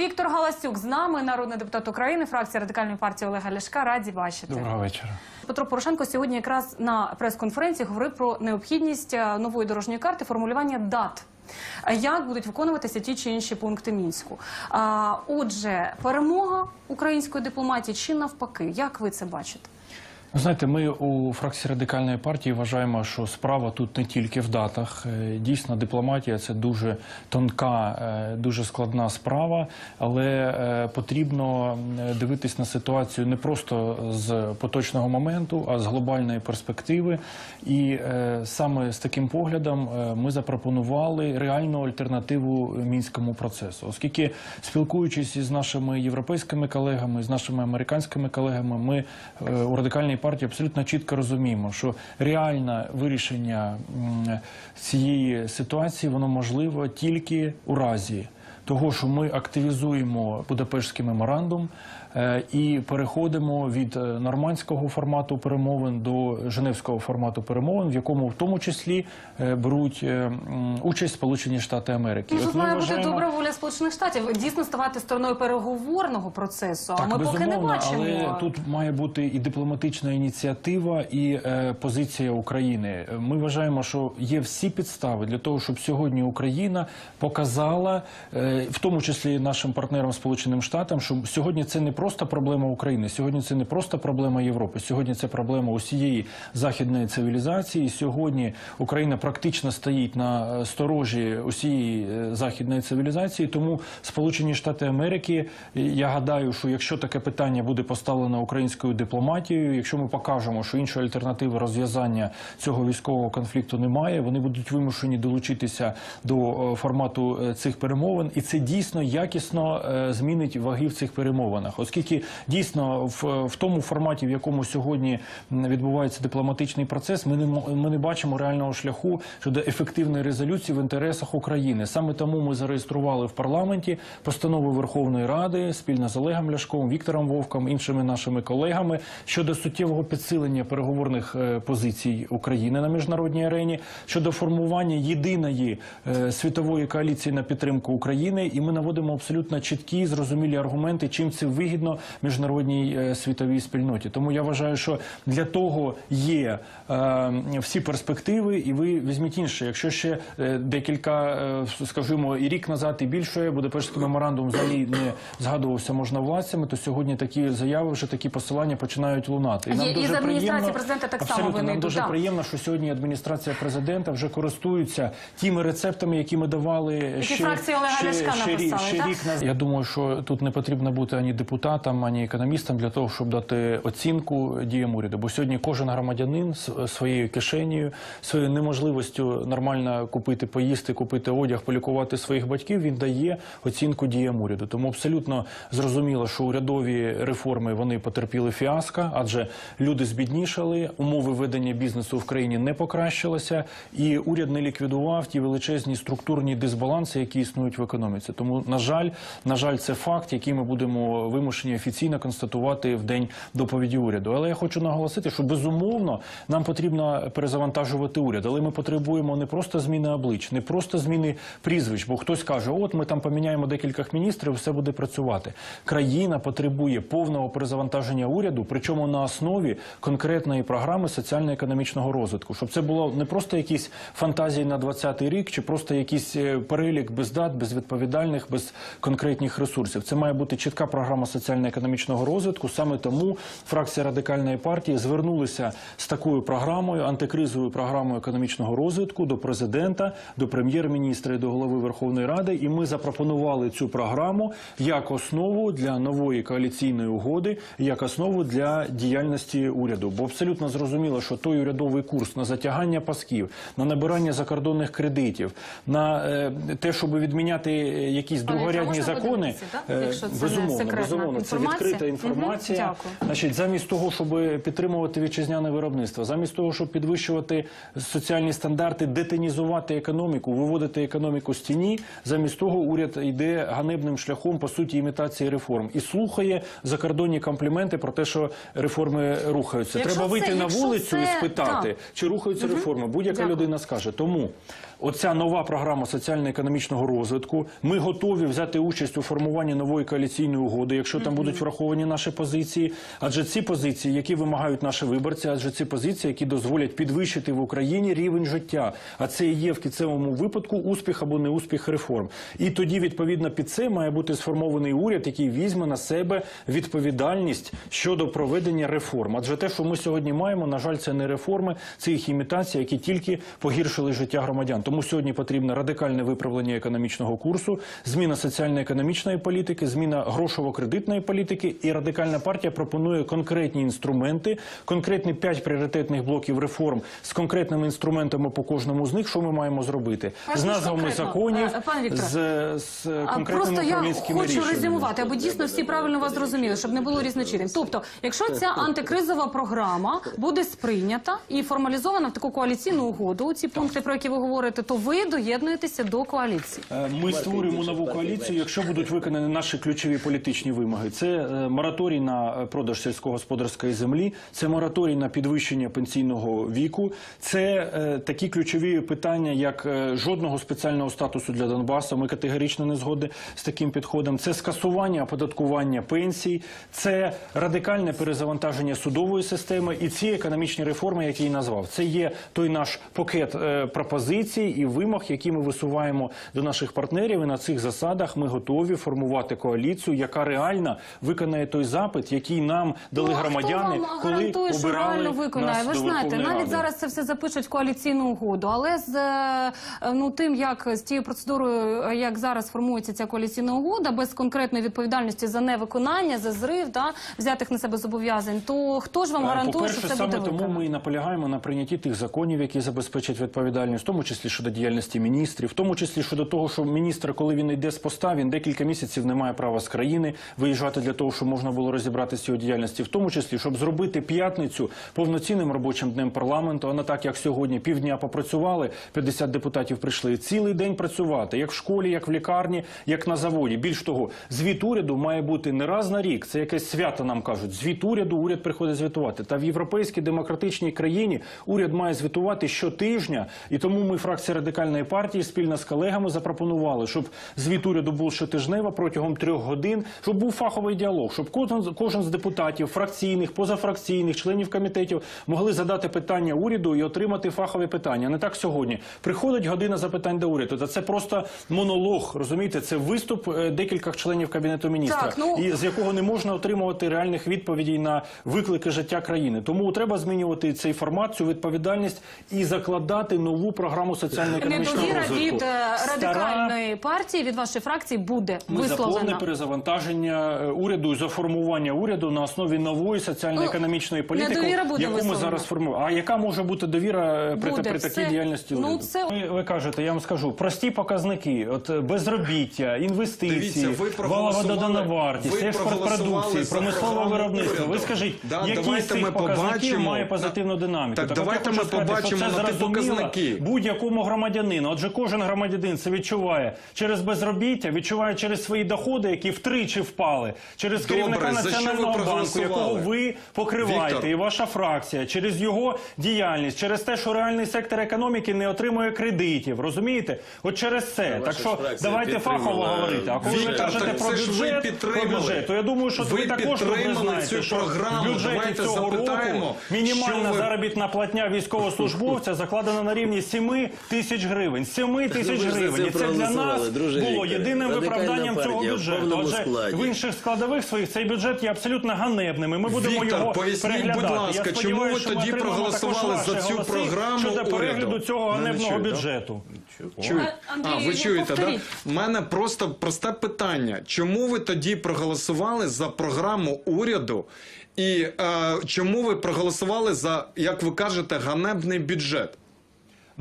Віктор Галасюк з нами, народний депутат України, фракція радикальної партії Олега Ляшка. Раді бачити. Доброго вечора. Петро Порошенко сьогодні якраз на прес-конференції говорив про необхідність е, нової дорожньої карти формулювання дат. е, Як будуть виконуватися ті чи інші пункти мінську? А, отже, перемога української дипломатії чи навпаки, як ви це бачите? Ви знаєте, ми у фракції радикальної партії вважаємо, що справа тут не тільки в датах. Е, Дійсно, дипломатія це дуже тонка, е, дуже складна справа, але е, потрібно дивитись на ситуацію не просто з поточного моменту, а з глобальної перспективи. І саме з таким поглядом ми запропонували реальну альтернативу мінському процесу, оскільки спілкуючись із нашими європейськими колегами, з нашими американськими колегами, ми у радикальній партії абсолютно чітко розуміємо, що реальне вирішення цієї ситуації воно можливо тільки у разі того, що ми активізуємо Будапештський меморандум е, і переходимо від е, нормандського формату перемовин до Женевського формату перемовин, в якому в тому числі е, беруть участь Сполучені Штати Америки. Ну, тут має бути добра воля Сполучених Штатів дійсно ставати стороною переговорного процесу. а ми поки не бачимо. але тут має бути і дипломатична ініціатива, і позиція України. Ми вважаємо, що є всі підстави для того, щоб сьогодні Україна показала, в тому числі нашим партнерам Сполученим Штатам, що сьогодні це не просто проблема України, сьогодні це не просто проблема Європи. Сьогодні це проблема усієї західної цивілізації. Сьогодні Україна практично стоїть на е, сторожі усієї е, західної цивілізації. Тому Сполучені Штати Америки, е, я гадаю, що якщо таке питання буде поставлено українською дипломатією, якщо ми покажемо, що іншої альтернативи розв'язання цього військового конфлікту немає, вони будуть вимушені долучитися до формату цих перемовин, і це дійсно якісно е, змінить ваги в цих перемовинах, оскільки дійсно в, в тому форматі, в якому сьогодні відбувається дипломатичний процес, ми не ми не бачимо реального шляху щодо ефективної резолюції в інтересах України. Саме тому ми зареєстрували в парламенті постанову Верховної Ради спільно з Олегом Ляшком, Віктором Вовком, іншими нашими колегами щодо суттєвого підсилення переговорних е, позицій України на міжнародній арені, щодо формування єдиної е, світової коаліції на підтримку України, і ми наводимо абсолютно чіткі, зрозумілі аргументи, чим це вигідно міжнародній е, світовій спільноті. Тому я вважаю, що для того є е, всі перспективи, і ви візьміть інше. Якщо ще е, декілька, скажімо, і рік назад і більше Будапештський меморандум взагалі не згадувався можновладцями, то сьогодні такі заяви, вже такі посилання починають лунати. І дуже з адміністрації приємно- президента так само вони нам дуже так. приємно, що сьогодні адміністрація президента вже користуються тими рецептами, які ми давали ще, фракція Олега ще, Ляшка ще, рік- написали, ще так? рік назад. Я думаю, що тут не потрібно бути ані депутатам, ані економістам для того, щоб дати оцінку діям уряду. Бо сьогодні кожен громадянин з своєю кишенею, своєю неможливістю нормально купити, поїсти, купити одяг, полікувати своїх батьків, він дає оцінку діям уряду. Тому абсолютно зрозуміло, що урядові реформи вони потерпіли фіаско, адже люди збіднішали, умови ведення бізнесу в країні не покращилися, і уряд не ліквідував ті величезні структурні дисбаланси, які існують в економіці. Тому, на жаль, на жаль, це факт, який ми будемо вимушені офіційно констатувати в день доповіді уряду. Але я хочу наголосити, що безумовно нам потрібно перезавантажувати уряд, але ми потребуємо не просто зміни облич, не просто зміни прізвищ, бо хтось каже, от ми там поміняємо декілька міністрів, все буде працювати. Країна потребує повного перезавантаження уряду, причому на основі конкретної програми соціально-економічного розвитку, щоб це було не просто якісь фантазії на 20-й рік, чи просто якийсь е, перелік без дат, без відповідальних, без конкретних ресурсів. Це має бути чітка програма соціально-економічного розвитку. Саме тому фракція радикальної партії звернулася з такою програмою, антикризовою програмою економічного розвитку до президента, до прем'єр-міністра і до голови Верховної Ради. І ми запропонували цю програму як основу для нової коаліційної угоди, як основу для діяльності уряду. Бо абсолютно зрозуміло, що той урядовий курс на затягання пасків, на набирання закордонних кредитів, на е, те, щоб відміняти якісь другорядні закони, е, Якщо це безумовно, безумовно, це відкрита інформація. Значить, замість того, щоб підтримувати вітчизняне виробництво, замість того, щоб підвищувати соціальні стандарти, детинізувати економіку, виводити економіку з тіні, замість того уряд йде ганебним шляхом по суті імітації реформ і слухає закордонні компліменти про те, що реформи рухаються. Якщо Треба це- вийти на вулицю це- і спитати, так. чи рухаються реформи. Будь-яка людина скаже. Тому оця нова програма соціально-економічного розвитку. Ми готові взяти участь у формуванні нової коаліційної угоди, якщо там будуть враховані наші позиції. Адже ці позиції, які вимагають наші виборці, адже ці позиції, які дозволять підвищити в Україні рівень життя. А це і є в кінцевому випадку успіх або неуспіх реформ. І тоді, відповідно, під це має бути сформований уряд, який візьме на себе відповідальність щодо проведення реформ. Адже те, що ми сьогодні маємо, на жаль, це не реформи, це їх імітація, які тільки погіршили життя громадян. Тому сьогодні потрібно радикальне виправлення економічного курсу, зміна соціально-економічної політики, зміна грошово-кредитної політики. І радикальна партія пропонує конкретні інструменти, конкретні п'ять пріоритетних блоків реформ з конкретними інструментами по кожному з них. Що ми маємо зробити з назвами конкретно. законів, Е, пане з, з конкретними просто я хочу резюмувати, аби дійсно всі правильно вас зрозуміли, щоб не було різночірень. Тобто, якщо ця антикризова програма буде сприйнята і формалізована в таку коаліційну угоду, ці пункти, про які ви говорите, то ви доєднуєтеся до коаліції. Е, Ми створюємо нову коаліцію, якщо будуть виконані наші ключові політичні вимоги. Це е, мораторій на е, продаж сільськогосподарської землі, це мораторій на підвищення пенсійного віку, це такі ключові питання, як жодного спеціального статусу для Донбасу. Ми категорично не згодні з таким підходом. Це скасування оподаткування пенсій, це радикальне перезавантаження судової системи і ці економічні реформи, які я назвав. Це є той наш пакет пропозицій і вимог, які ми висуваємо до наших партнерів. І на цих засадах ми готові формувати коаліцію, яка реально виконає той запит, який нам дали ну, громадяни, хто вам коли гарантує, що реально виконає? нас Ви ж до знаєте, навіть Ради. зараз це все запишуть в коаліційну угоду, але з е, ну тим, як з тією процедурою, е, як зараз формується ця коаліційна угода, без конкретної відповідальності за невиконання, за зрив, да, взятих на себе зобов'язань, то хто ж вам гарантує, що це саме буде тому ми і наполягаємо на прийнятті тих законів, які забезпечать відповідальність, в тому числі щодо діяльності міністрів, в тому числі щодо того, що міністр, коли він йде з поста, він декілька місяців не має права з країни виїжджати для того, щоб можна було розібратися його діяльності, в тому числі, щоб зробити п'ятницю повноцінним робочим днем парламенту, а не так, як сьогодні, півдня попрацювали, 50 депутатів прийшли, цілий день працювати, як в школі, як в лікарні, як на заводі. Більш того, звіт уряду має бути не раз на рік. Це якесь свято нам кажуть. Звіт уряду, уряд приходить звітувати. Та в європейській демократичній країні уряд має звітувати щотижня. І тому ми, фракція радикальної партії, спільно з колегами запропонували, щоб звіт уряду був щотижнево протягом трьох годин, щоб був фаховий діалог, щоб кожен, кожен з депутатів, фракційних, позафракційних, членів комітетів могли задати питання уряду і отримати фахові питання. Не так сьогодні. Приходить година запитань до уряду. Та це просто монолог. Розумієте, це виступ е, декількох членів кабінету міністра, Так, ну- і з якого не можна отримувати реальних відповідей на виклики життя країни. Тому треба змінювати цей формат, цю відповідальність і закладати нову програму соціально-економічного Недовіра розвитку. від е, Стара- радикальної партії від вашої фракції буде ми за повне висловлена. перезавантаження е, уряду і за формування уряду на основі нової соціально-економічної політики, недовіра буде яку ми висловлена. зараз формуємо. А яка може бути довіра е, при, Буде, при все. такій діяльності Ну, уряду? це- Ви, ви кажете, я вам скажу, прості показники: от е, безробіття, інвестиції, Дивіться, ви валова проголосували- додана вартість, ви експорт проголосували продукції, за промислове програму виробництво. Ви уряду. скажіть, Да, які з давайте цих ми показників побачимо. має позитивну динаміку? Так давайте я хочу ми сказати, що побачимо це на ті зрозуміло показники. будь-якому громадянину. Отже, кожен громадянин це відчуває через безробіття, відчуває через свої доходи, які втричі впали, через Добре, керівника національного банку, якого ви покриваєте, Віктор. і ваша фракція, через його діяльність, через те, що реальний сектор економіки не отримує кредитів. Розумієте? От через це. Так що давайте фахово говорити. А коли ви кажете так про бюджет, про бюджет, то я думаю, що ви, Ви також добре знаєте, цю що програму. в бюджеті Давайте цього року мінімальна ви- заробітна платня військовослужбовця закладена на рівні 7 тисяч гривень. 7 тисяч ви ж за це гривень. І це для нас проголосували, друже було Вікторе. єдиним Радикальна виправданням цього партія в бюджету. повному складі. в інших складових своїх цей бюджет є абсолютно ганебним. І ми будемо Віктор, його поясніть, переглядати. будь Я ласка, сподіваюся, чому ви що ми тоді отримаємо також проголосували ваші за цю голоси програму щодо перегляду уряду? цього Ну, ганебного чую, да? бюджету. Андрій, а, ви ну, чуєте, да? повторіть. У мене просто просте питання. Чому ви тоді проголосували за програму уряду? І е, чому ви проголосували за, як ви кажете, ганебний бюджет?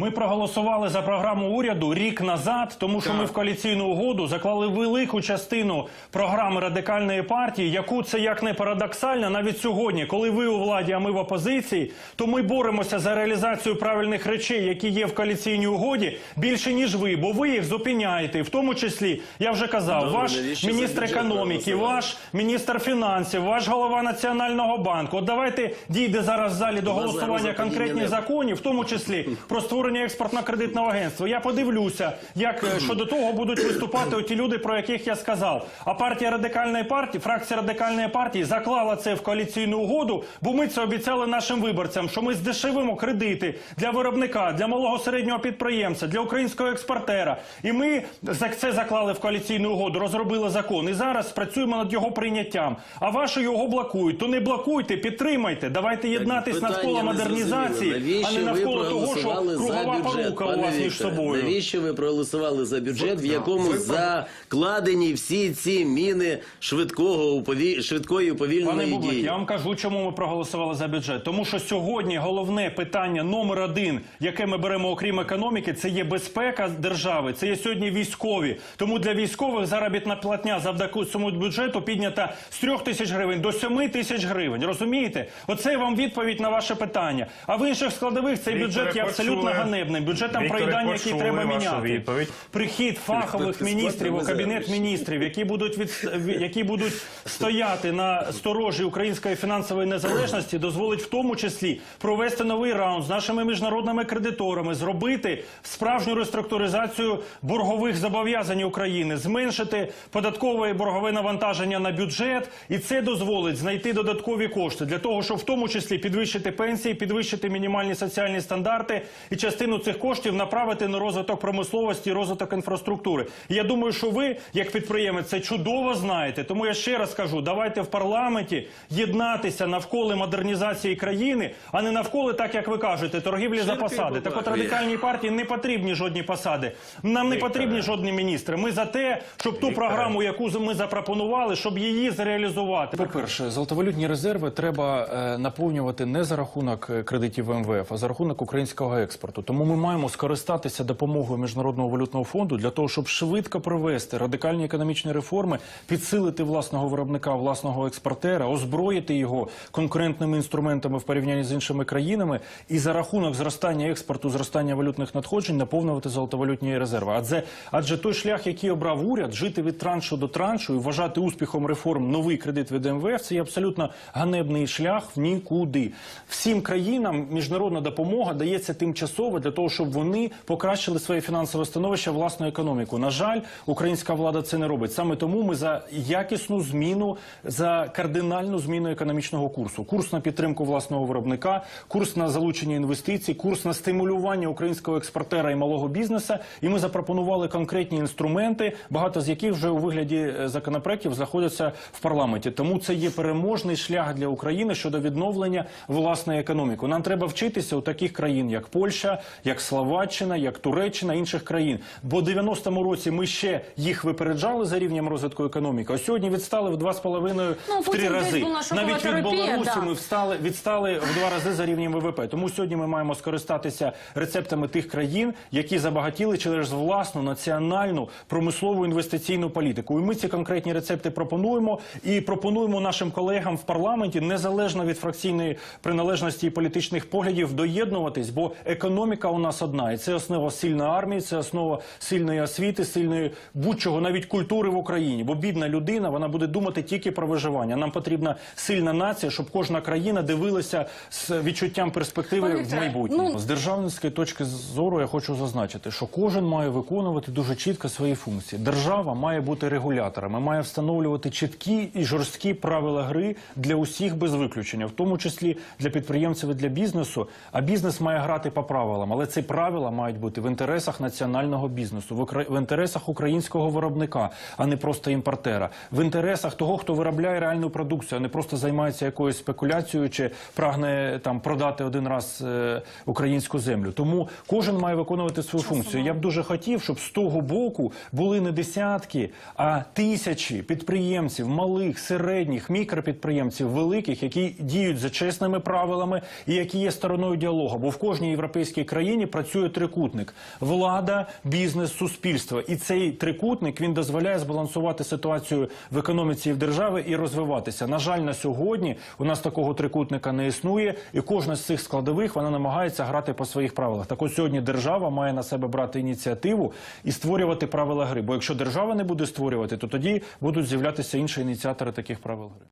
Ми проголосували за програму уряду рік назад, тому що Так. ми в коаліційну угоду заклали велику частину програми радикальної партії, яку це як не парадоксально, навіть сьогодні, коли ви у владі, а ми в опозиції, то ми боремося за реалізацію правильних речей, які є в коаліційній угоді, більше ніж ви, бо ви їх зупиняєте. В тому числі, я вже казав, Добре, ваш міністр економіки, ваш міністр фінансів, ваш голова національного банку. От давайте дійде зараз в залі до голосування опозиційне закони, в тому числі про створення створення експортно-кредитного агентства. Я подивлюся, як е, щодо того будуть виступати оті люди, про яких я сказав. А партія радикальної партії, фракція радикальної партії заклала це в коаліційну угоду, бо ми це обіцяли нашим виборцям, що ми здешевимо кредити для виробника, для малого середнього підприємця, для українського експортера. І ми за це заклали в коаліційну угоду, розробили закон. І зараз працюємо над його прийняттям. А ваші його блокують. То не блокуйте, підтримайте. Давайте єднатись навколо модернізації, а не навколо того, що за бюджет, пане вас Вікторе? Навіщо ви проголосували за бюджет, в якому закладені всі ці міни швидкого упові... швидкої Пане уповільної Бублик, дії? я вам кажу, чому ми проголосували за бюджет. Тому що сьогодні головне питання номер один, яке ми беремо окрім економіки, це є безпека держави. Це є сьогодні військові. Тому для військових заробітна платня завдяки цьому бюджету піднята з 3 тисяч гривень до 7 тисяч гривень. Розумієте? Оце вам відповідь на ваше питання. А в інших складових цей бюджет є абсолютно. Ганебним. Бюджетом Вікторе, проїдання, який почули треба міняти. відповідь. Прихід фахових міністрів у кабінет міністрів, які будуть від які будуть стояти на сторожі української фінансової незалежності, дозволить в тому числі провести новий раунд з нашими міжнародними кредиторами, зробити справжню реструктуризацію боргових зобов'язань України, зменшити податкове і боргове навантаження на бюджет, і це дозволить знайти додаткові кошти для того, щоб в тому числі підвищити пенсії, підвищити мінімальні соціальні стандарти і частину цих коштів направити на розвиток промисловості, і розвиток інфраструктури. І я думаю, що ви, як підприємець, це чудово знаєте. Тому я ще раз кажу: давайте в парламенті єднатися навколо модернізації країни, а не навколо, так як ви кажете, торгівлі за посади. Так от радикальній партії не потрібні жодні посади. Нам не потрібні жодні міністри. Ми за те, щоб ту програму, яку ми запропонували, щоб її зреалізувати. По-перше, золотовалютні резерви треба е, наповнювати не за рахунок е, кредитів МВФ, а за рахунок українського експорту. Тому ми маємо скористатися допомогою міжнародного валютного фонду для того, щоб швидко провести радикальні економічні реформи, підсилити власного виробника, власного експортера, озброїти його конкурентними інструментами в порівнянні з іншими країнами, і за рахунок зростання експорту, зростання валютних надходжень наповнювати золотовалютні резерви. Адже адже той шлях, який обрав уряд, жити від траншу до траншу і вважати успіхом реформ новий кредит від МВФ, це є абсолютно ганебний шлях в нікуди. Всім країнам міжнародна допомога дається тимчасово для того, щоб вони покращили своє фінансове становище, власну економіку. На жаль, українська влада це не робить. Саме тому ми за якісну зміну, за кардинальну зміну економічного курсу. Курс на підтримку власного виробника, курс на залучення інвестицій, курс на стимулювання українського експортера і малого бізнесу. І ми запропонували конкретні інструменти, багато з яких вже у вигляді е, законопроєктів знаходяться в парламенті. Тому це є переможний шлях для України щодо відновлення власної економіки. Нам треба вчитися у таких країн, як Польща, як Словаччина, як Туреччина, інших країн. Бо в 90-му році ми ще їх випереджали за рівнем розвитку економіки. А сьогодні відстали в два з половиною Ну, в три рази. Навіть від Білорусі да. ми встали відстали в два рази за рівнем ВВП. Тому сьогодні ми маємо скористатися рецептами тих країн, які забагатіли через власну національну промислову інвестиційну політику. І ми ці конкретні рецепти пропонуємо і пропонуємо нашим колегам в парламенті незалежно від фракційної приналежності і політичних поглядів доєднуватись, бо економіка у нас одна, і це основа сильної армії, це основа сильної освіти, сильної будь-чого, навіть культури в Україні. Бо бідна людина вона буде думати тільки про виживання. Нам потрібна сильна нація, щоб кожна країна дивилася з відчуттям перспективи Пане в майбутньому. ну- З державницької точки зору я хочу зазначити, що кожен має виконувати дуже чітко свої функції. Держава має бути регулятором, і має встановлювати чіткі і жорсткі правила гри для усіх без виключення, в тому числі для підприємців і для бізнесу. А бізнес має грати по правилам, але ці правила мають бути в інтересах національного бізнесу, в інтересах українського виробника, а не просто імпортера, в інтересах того, хто виробляє реальну продукцію, а не просто займається якоюсь спекуляцією чи прагне там продати один раз е, українську землю. Тому кожен має виконувати свою функцію. Я б дуже хотів, щоб з того боку були не десятки, а тисячі підприємців, малих, середніх, мікропідприємців, великих, які діють за чесними правилами і які є стороною діалогу. Бо в кожній європейській країні працює трикутник: влада, бізнес, суспільство. І цей трикутник він дозволяє збалансувати ситуацію в економіці і в державі і розвиватися. На жаль, на сьогодні у нас такого трикутника не існує, і кожна з цих складових вона намагається грати по своїх правилах. Так от сьогодні держава має на себе брати ініціативу і створювати правила гри. Бо якщо держава не буде створювати, то тоді будуть з'являтися інші ініціатори таких правил гри.